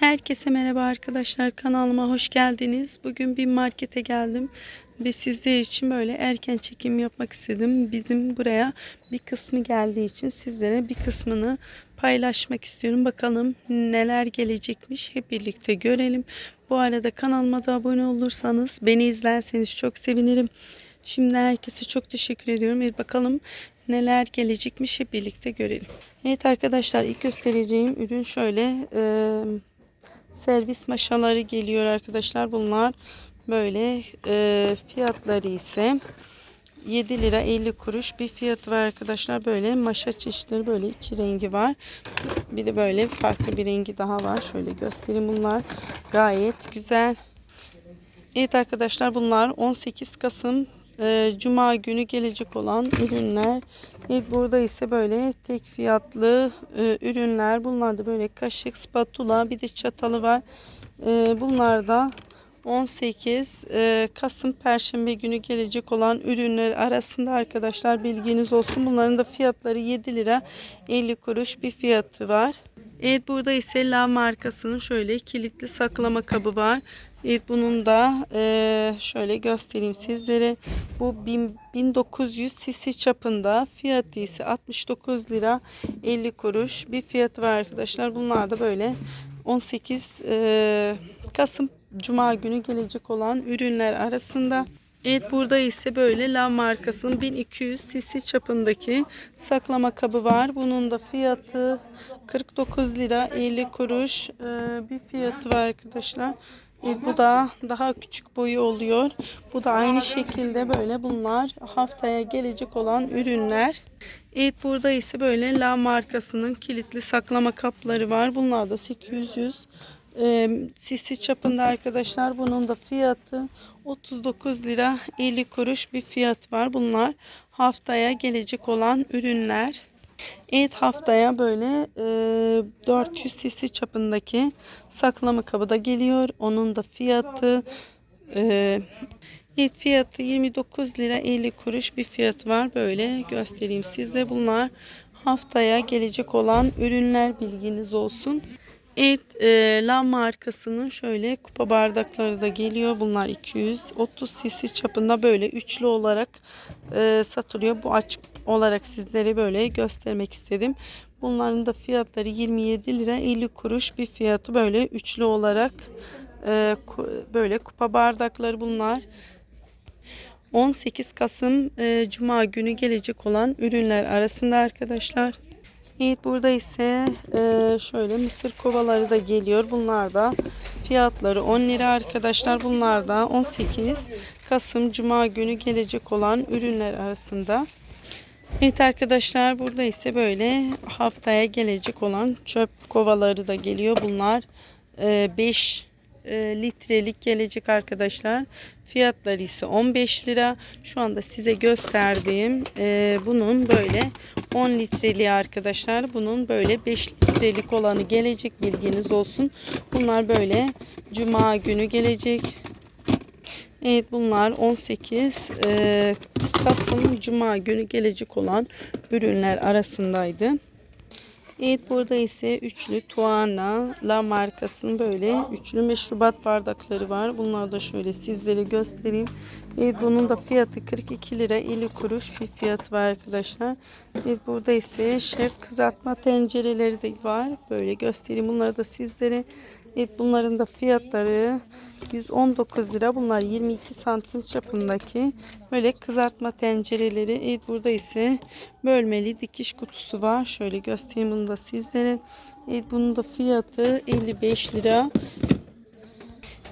Herkese merhaba arkadaşlar kanalıma hoş geldiniz. Bugün bir markete geldim ve sizler için böyle erken çekim yapmak istedim. Bizim buraya bir kısmı geldiği için sizlere bir kısmını paylaşmak istiyorum. Bakalım neler gelecekmiş hep birlikte görelim. Bu arada kanalıma da abone olursanız beni izlerseniz çok sevinirim. Şimdi herkese çok teşekkür ediyorum. Bir bakalım neler gelecekmiş hep birlikte görelim. Evet arkadaşlar ilk göstereceğim ürün şöyle e, servis maşaları geliyor arkadaşlar. Bunlar böyle e, fiyatları ise 7 lira 50 kuruş bir fiyatı var arkadaşlar. Böyle maşa çeşitleri böyle iki rengi var. Bir de böyle farklı bir rengi daha var. Şöyle göstereyim bunlar gayet güzel. Evet arkadaşlar bunlar 18 Kasım e, Cuma günü gelecek olan ürünler. Evet burada ise böyle tek fiyatlı e, ürünler. Bunlar da böyle kaşık, spatula bir de çatalı var. E, bunlar da 18 e, Kasım Perşembe günü gelecek olan ürünler arasında arkadaşlar bilginiz olsun. Bunların da fiyatları 7 lira 50 kuruş bir fiyatı var. Evet burada ise La markasının şöyle kilitli saklama kabı var. Evet bunun da e, şöyle göstereyim sizlere. Bu 1000 1900 cc çapında fiyatı ise 69 lira 50 kuruş bir fiyatı var arkadaşlar. Bunlar da böyle 18 e, Kasım Cuma günü gelecek olan ürünler arasında. Evet burada ise böyle La markasının 1200 cc çapındaki saklama kabı var. Bunun da fiyatı 49 lira 50 kuruş e, bir fiyatı var arkadaşlar. E, bu da daha küçük boyu oluyor. Bu da aynı şekilde böyle bunlar haftaya gelecek olan ürünler. Evet burada ise böyle La markasının kilitli saklama kapları var. Bunlar da 800 cc çapında arkadaşlar. Bunun da fiyatı 39 lira 50 kuruş bir fiyat var. Bunlar haftaya gelecek olan ürünler. Evet haftaya böyle e, 400 cc çapındaki saklama kabı da geliyor. Onun da fiyatı e, evet, fiyatı 29 lira 50 kuruş bir fiyat var. Böyle göstereyim size. Bunlar haftaya gelecek olan ürünler bilginiz olsun. Evet, e, La markasının şöyle kupa bardakları da geliyor. Bunlar 230 cc çapında böyle üçlü olarak e, satılıyor. Bu açık olarak sizlere böyle göstermek istedim. Bunların da fiyatları 27 lira 50 kuruş bir fiyatı böyle üçlü olarak e, ku, böyle kupa bardakları bunlar. 18 Kasım e, Cuma günü gelecek olan ürünler arasında arkadaşlar. Evet burada ise e, şöyle mısır kovaları da geliyor. Bunlar da fiyatları 10 lira arkadaşlar. Bunlar da 18 Kasım Cuma günü gelecek olan ürünler arasında. Evet arkadaşlar burada ise böyle haftaya gelecek olan çöp kovaları da geliyor. Bunlar 5 litrelik gelecek arkadaşlar. Fiyatları ise 15 lira. Şu anda size gösterdiğim e, bunun böyle 10 litreli arkadaşlar. Bunun böyle 5 litrelik olanı gelecek bilginiz olsun. Bunlar böyle cuma günü gelecek. Evet bunlar 18 e, Kasım Cuma günü gelecek olan ürünler arasındaydı. Evet burada ise üçlü Tuana La markasının böyle üçlü meşrubat bardakları var. Bunlar da şöyle sizlere göstereyim. Evet bunun da fiyatı 42 lira 50 kuruş bir fiyat var arkadaşlar. Evet burada ise şef kızartma tencereleri de var. Böyle göstereyim bunları da sizlere. Evet bunların da fiyatları 119 lira. Bunlar 22 santim çapındaki böyle kızartma tencereleri. Evet burada ise bölmeli dikiş kutusu var. Şöyle göstereyim bunu da sizlere. Evet bunun da fiyatı 55 lira.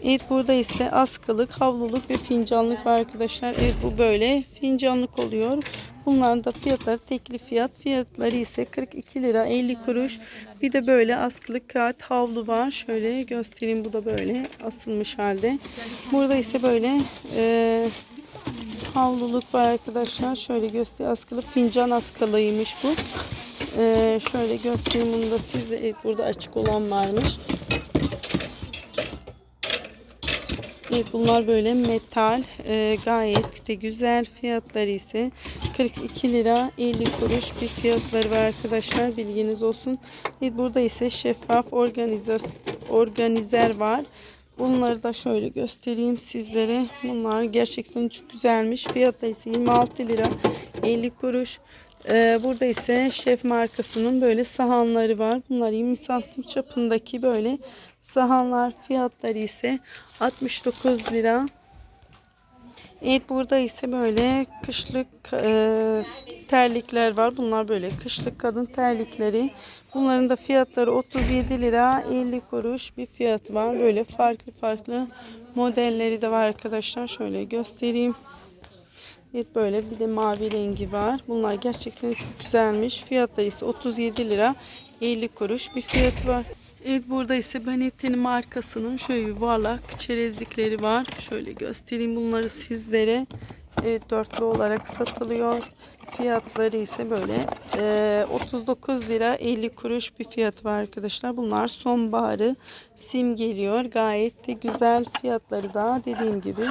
Evet burada ise askılık, havluluk ve fincanlık var arkadaşlar. Evet bu böyle fincanlık oluyor. Bunların da fiyatları tekli fiyat. Fiyatları ise 42 lira 50 kuruş. Bir de böyle askılık kağıt havlu var. Şöyle göstereyim. Bu da böyle asılmış halde. Burada ise böyle e, havluluk var arkadaşlar. Şöyle göster askılık fincan askılıymış bu. E, şöyle göstereyim bunu da size. Evet, burada açık olan varmış. Evet bunlar böyle metal e, gayet de güzel fiyatları ise 42 lira 50 kuruş bir fiyatları var arkadaşlar bilginiz olsun. Evet burada ise şeffaf organizer var. Bunları da şöyle göstereyim sizlere. Bunlar gerçekten çok güzelmiş. Fiyatı ise 26 lira 50 kuruş. Ee, burada ise şef markasının böyle sahanları var. Bunlar 20 santim çapındaki böyle sahanlar. Fiyatları ise 69 lira. Evet burada ise böyle kışlık e, terlikler var. Bunlar böyle kışlık kadın terlikleri. Bunların da fiyatları 37 lira 50 kuruş bir fiyat var. Böyle farklı farklı modelleri de var arkadaşlar. Şöyle göstereyim. Evet böyle bir de mavi rengi var. Bunlar gerçekten çok güzelmiş. Fiyatları ise 37 lira 50 kuruş bir fiyatı var. Evet burada ise Benetton markasının şöyle yuvarlak çerezlikleri var. Şöyle göstereyim bunları sizlere. Evet dörtlü olarak satılıyor. Fiyatları ise böyle e, 39 lira 50 kuruş bir fiyat var arkadaşlar. Bunlar sonbaharı sim geliyor. Gayet de güzel fiyatları da dediğim gibi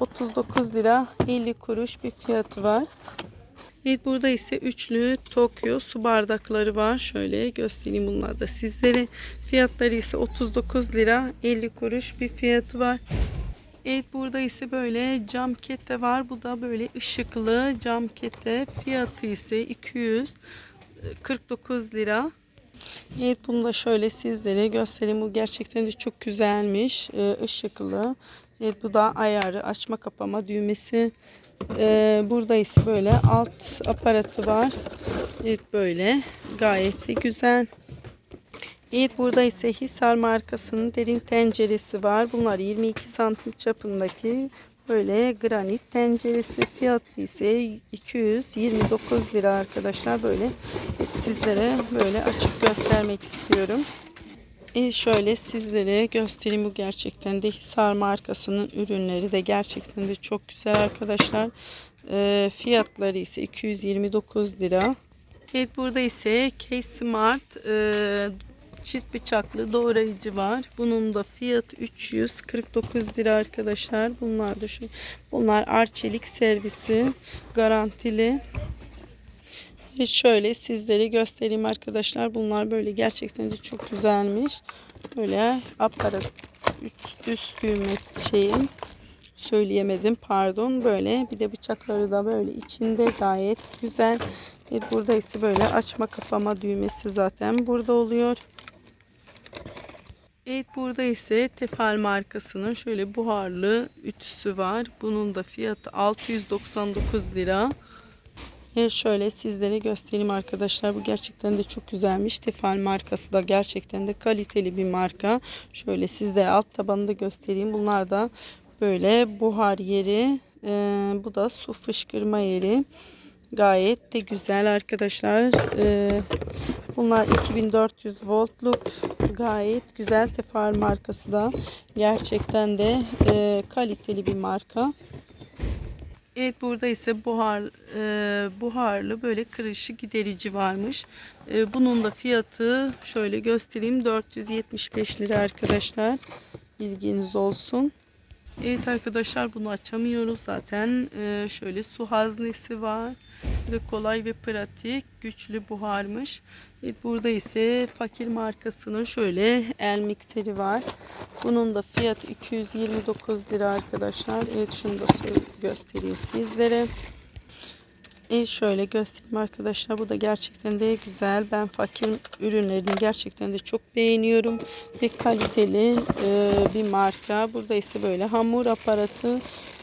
39 lira 50 kuruş bir fiyatı var. Evet burada ise üçlü Tokyo su bardakları var. Şöyle göstereyim bunlar da sizlere. Fiyatları ise 39 lira 50 kuruş bir fiyatı var. Evet burada ise böyle cam kete var. Bu da böyle ışıklı cam kete. Fiyatı ise 249 lira. Evet bunu da şöyle sizlere göstereyim. Bu gerçekten de çok güzelmiş. Ee, ışıklı. Evet bu da ayarı açma kapama düğmesi. Ee, burada ise böyle alt aparatı var. Evet böyle gayet de güzel. Evet burada ise Hisar markasının derin tenceresi var. Bunlar 22 santim çapındaki böyle granit tenceresi. Fiyatı ise 229 lira arkadaşlar. Böyle sizlere böyle açık göstermek istiyorum. E şöyle sizlere göstereyim bu gerçekten de Hisar markasının ürünleri de gerçekten de çok güzel arkadaşlar. E, fiyatları ise 229 lira. Evet burada ise K Smart e, çift bıçaklı doğrayıcı var. Bunun da fiyatı 349 lira arkadaşlar. Bunlar da şu bunlar Arçelik servisi garantili. Şöyle sizlere göstereyim arkadaşlar. Bunlar böyle gerçekten de çok güzelmiş. Böyle aparat üst, üst düğmesi şeyim. Söyleyemedim pardon. Böyle bir de bıçakları da böyle içinde gayet güzel. Evet, burada ise böyle açma kapama düğmesi zaten burada oluyor. Evet burada ise Tefal markasının şöyle buharlı ütüsü var. Bunun da fiyatı 699 lira Evet şöyle sizlere göstereyim arkadaşlar. Bu gerçekten de çok güzelmiş. Tefal markası da gerçekten de kaliteli bir marka. Şöyle sizlere alt tabanını da göstereyim. Bunlar da böyle buhar yeri. Ee, bu da su fışkırma yeri. Gayet de güzel arkadaşlar. Ee, bunlar 2400 voltluk. Gayet güzel Tefal markası da. Gerçekten de e, kaliteli bir marka. Evet burada ise buhar e, buharlı böyle kırışı giderici varmış. E, bunun da fiyatı şöyle göstereyim 475 lira arkadaşlar. Bilginiz olsun. Evet arkadaşlar bunu açamıyoruz zaten. E, şöyle su haznesi var. Ve kolay ve pratik güçlü buharmış. Burada ise fakir markasının şöyle el mikseri var. Bunun da fiyatı 229 lira arkadaşlar. Evet şunu da göstereyim sizlere. Evet şöyle göstereyim arkadaşlar. Bu da gerçekten de güzel. Ben fakir ürünlerini gerçekten de çok beğeniyorum. Ve kaliteli e, bir marka. Burada ise böyle hamur aparatı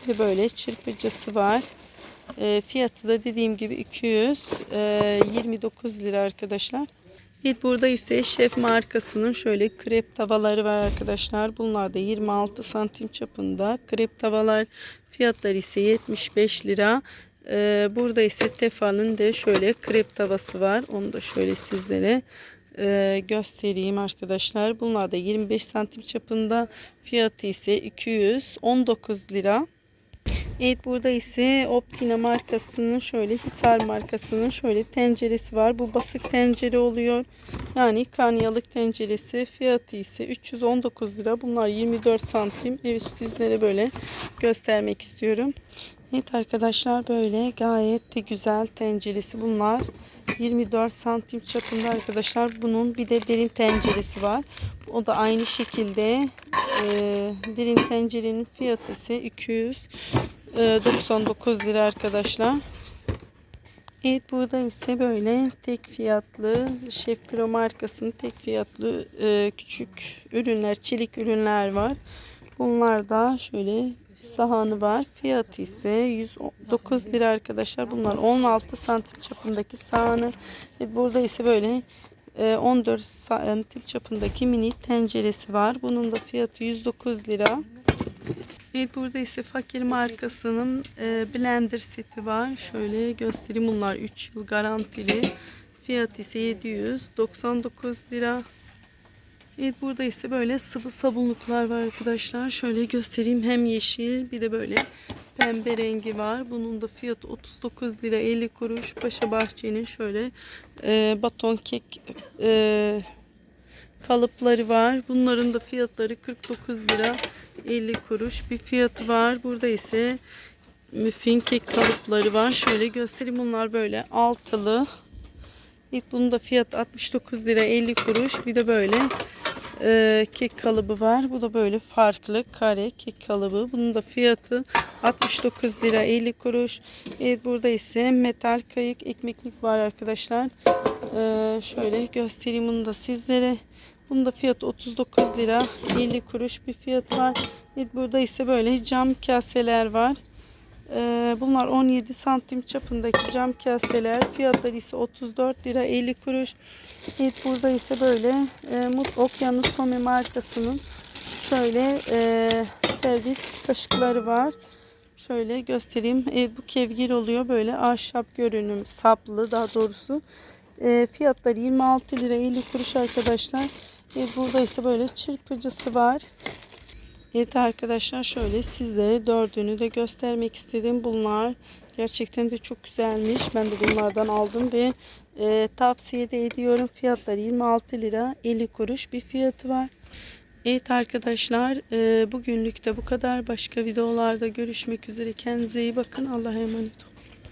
ve böyle çırpıcısı var. E, fiyatı da dediğim gibi 229 lira arkadaşlar. Evet burada ise şef markasının şöyle krep tavaları var arkadaşlar. Bunlar da 26 santim çapında krep tavalar. Fiyatları ise 75 lira. Ee, burada ise Tefal'ın de şöyle krep tavası var. Onu da şöyle sizlere e, göstereyim arkadaşlar. Bunlar da 25 santim çapında. Fiyatı ise 219 lira. Evet burada ise Optina markasının şöyle Hisar markasının şöyle tenceresi var. Bu basık tencere oluyor. Yani kanyalık tenceresi. Fiyatı ise 319 lira. Bunlar 24 santim. Evet sizlere böyle göstermek istiyorum. Evet arkadaşlar böyle gayet de güzel tenceresi bunlar. 24 santim çapında arkadaşlar. Bunun bir de derin tenceresi var. O da aynı şekilde e, derin tencerenin fiyatı ise 299 lira arkadaşlar. Evet burada ise böyle tek fiyatlı Şef Pro markasının tek fiyatlı e, küçük ürünler, çelik ürünler var. Bunlar da şöyle sahanı var. Fiyatı ise 109 lira arkadaşlar. Bunlar 16 santim çapındaki sahanı. Evet, burada ise böyle e, 14 santim çapındaki mini tenceresi var. Bunun da fiyatı 109 lira. Evet burada ise Fakir markasının e, blender seti var. Şöyle göstereyim bunlar 3 yıl garantili. Fiyat ise 799 lira. Evet burada ise böyle sıvı sabunluklar var arkadaşlar. Şöyle göstereyim hem yeşil bir de böyle pembe rengi var. Bunun da fiyatı 39 lira 50 kuruş. Paşa Bahçe'nin şöyle e, baton kek e, kalıpları var. Bunların da fiyatları 49 lira 50 kuruş bir fiyatı var. Burada ise müfin kek kalıpları var. Şöyle göstereyim bunlar böyle altılı. İlk bunun da fiyatı 69 lira 50 kuruş. Bir de böyle e, kek kalıbı var. Bu da böyle farklı kare kek kalıbı. Bunun da fiyatı 69 lira 50 kuruş. Evet burada ise metal kayık ekmeklik var arkadaşlar. E, şöyle göstereyim bunu da sizlere. Bunun da fiyatı 39 lira 50 kuruş bir fiyat var. Evet, burada ise böyle cam kaseler var. Ee, bunlar 17 santim çapındaki cam kaseler. Fiyatları ise 34 lira 50 kuruş. Evet burada ise böyle e, Okyanus Tomi markasının şöyle e, servis kaşıkları var. Şöyle göstereyim. Bu kevgir oluyor böyle ahşap görünüm saplı daha doğrusu. E, fiyatları 26 lira 50 kuruş arkadaşlar. Evet, burada ise böyle çırpıcısı var. Evet arkadaşlar şöyle sizlere dördünü de göstermek istedim. Bunlar gerçekten de çok güzelmiş. Ben de bunlardan aldım ve e, tavsiye de ediyorum. Fiyatları 26 lira 50 kuruş bir fiyatı var. Evet arkadaşlar e, bugünlük de bu kadar. Başka videolarda görüşmek üzere. Kendinize iyi bakın. Allah'a emanet olun.